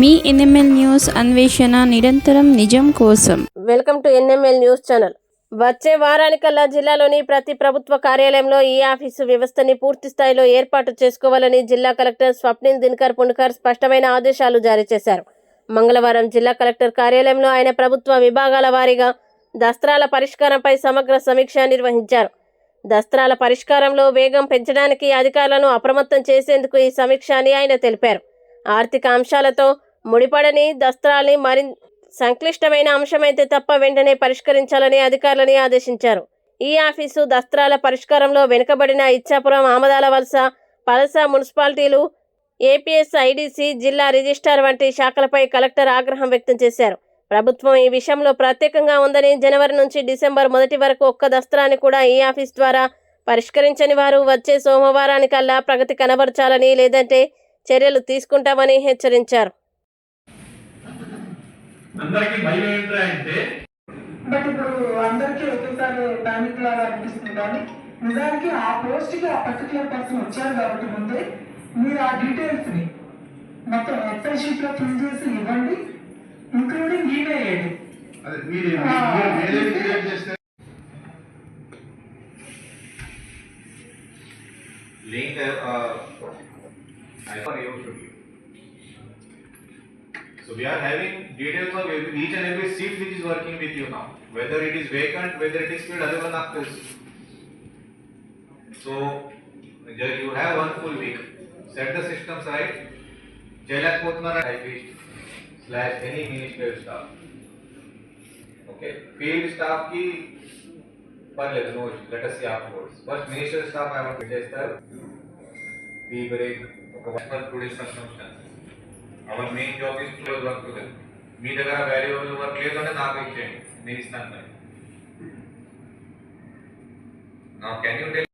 మీ NML news అన్వేషణ నిరంతరం నిజం కోసం. Welcome to NML news channel. వచ్చే వారానికల్లా జిల్లాలోని ప్రతి ప్రభుత్వ కార్యాలయంలో ఈ ఆఫీసు వ్యవస్థని పూర్తి స్థాయిలో ఏర్పాటు చేసుకోవాలని జిల్లా కలెక్టర్ స్వప్నిల్ దినకర్ పుణకర్ స్పష్టమైన ఆదేశాలు జారీ చేశారు. మంగళవారం జిల్లా కలెక్టర్ కార్యాలయంలో ఆయన ప్రభుత్వ విభాగాల వారీగా దస్త్రాల పరిష్కారంపై సమగ్ర సమీక్ష నిర్వహించారు. దస్త్రాల పరిష్కారంలో వేగం పెంచడానికి అధికారులను అప్రమత్తం చేసేందుకు ఈ సమీక్ష అని ఆయన తెలిపారు. ఆర్థిక అంశాలతో ముడిపడని దస్త్రాల్ని మరి సంక్లిష్టమైన అంశమైతే తప్ప వెంటనే పరిష్కరించాలని అధికారులని ఆదేశించారు. ఈ ఆఫీసు దస్త్రాల పరిష్కారంలో వెనుకబడిన ఇచ్చాపురం ఆమదాల వలస పలస మున్సిపాలిటీలు ఏపీఎస్ ఐడీసీ జిల్లా రిజిస్టార్ వంటి శాఖలపై కలెక్టర్ ఆగ్రహం వ్యక్తం చేశారు. ప్రభుత్వం ఈ విషయంలో ప్రత్యేకంగా ఉందని జనవరి నుంచి డిసెంబర్ మొదటి వరకు ఒక్క దస్త్రాన్ని కూడా ఈ ఆఫీస్ ద్వారా పరిష్కరించని వారు వచ్చే సోమవారానికల్లా ప్రగతి కనబరచాలని లేదంటే చర్యలు తీసుకుంటామని హెచ్చరించారు. అందరికి భయం ఏంట్రా అంటే? బట్ ఇప్పుడు అందరికీ ఒకేసారి పానిక్ లాగా అనిపిస్తుంది కానీ నిజానికి ఆ పోస్ట్కి ఆ పర్టికులర్ పర్సన్ వచ్చారు కాబట్టి ముందే మీరు ఆ డీటెయిల్స్ని మొత్తం ఎక్సెల్ షీట్లో ఫిల్ చేసి ఇవ్వండి ఇంక్లూడింగ్ ఈమెయిల్ ఐడి అది for AO studio. So we are having details of each and every seat which is working with you now. Whether it is vacant, whether it is filled, other one after. So you have one full week. Set the system right. Jailak Potmara typist slash any ministerial staff. Okay. Field staff ki. पर लेते no late us see आप course first minister staff I want to test that చేస్తారు tea break ఒక one two days circumstances our main job is close work to మీ దగ్గర valuable work లేదు అంటే నాకు ఇచ్చేయండి నేను ఇస్తాను మరి నా కెన్ యూ టెల్